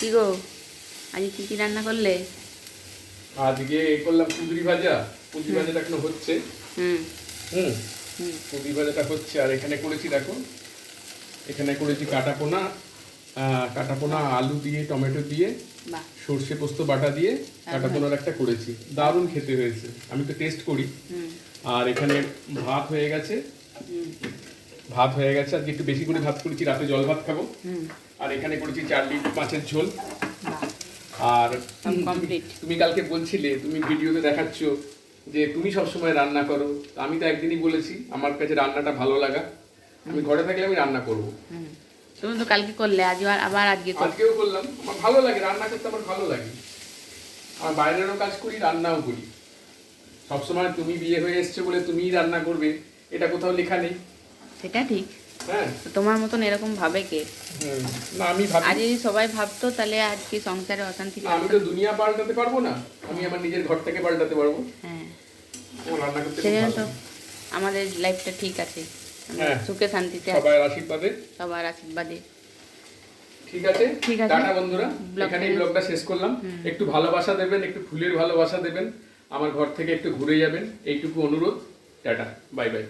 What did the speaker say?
কি গো? আজ কি কি রান্না করলে? আজকে করলাম কুঁদরি ভাজা। কুঁদরি ভাজাটা এখনও হচ্ছে। হুম। হুম। কুঁদরি ভাজাটা হচ্ছে। আর এখানে করেছি দেখো এখানে করেছি কাটা পোনা কাটা পোনা আলু দিয়ে টমেটো দিয়ে সর্ষে পোস্ত বাটা দিয়ে কাটা পোনার একটা করেছি। দারুণ খেতে হয়েছে। আমি তো টেস্ট করি। আর এখানে ভাত হয়ে গেছে। ভাত হয়ে গেছে। আজকে একটু বেশি করে ভাত করেছি। রাতে জল ভাত খাব। আর এখানে করেছি চার লিটার মাছের ঝোল। আর তুমি কালকে বলছিলে তুমি ভিডিওতে দেখাচ্ছ যে তুমি সব সময় রান্না করো। আমি তো একদিনই বলেছি আমার কাছে রান্নাটা ভালো লাগা। আমি ঘরে থাকলে আমি রান্না করব। তুমি তো কালকে করলে আজ আবার আজকে আজকেও করলাম। আমার ভালো লাগে রান্না করতে আমার ভালো লাগে। আমার বাইরেরও কাজ করি রান্নাও করি। সবসময় তুমি বিয়ে হয়ে এসছো বলে তুমিই রান্না করবে এটা কোথাও লেখা নেই। সেটা ঠিক। তোমার মতন এরকম ভাবে কে? না আমি ভাবি আজ যদি সবাই ভাবতো তাহলে আজকে সংসারে অশান্তি আমি তো দুনিয়া পাল্টাতে পারব না আমি আমার নিজের ঘরটাকে পাল্টাতে পারব। হ্যাঁ। রান্না করতে খুব সেই জন্য ভালো। তো আমাদের লাইফটা ঠিক আছে। হ্যাঁ। সুখে শান্তিতে আশীর্বাদে। সবার আশীর্বাদে। ঠিক আছে? ঠিক আছে। টাটা বন্ধুরা। এখানে ব্লগটা শেষ করলাম। একটু ভালোবাসা দেবেন একটু ফুলের ভালোবাসা দেবেন। আমার ঘর থেকে একটু ঘুরে যাবেন। এইটুকু অনুরোধ। টাটা। Bye bye.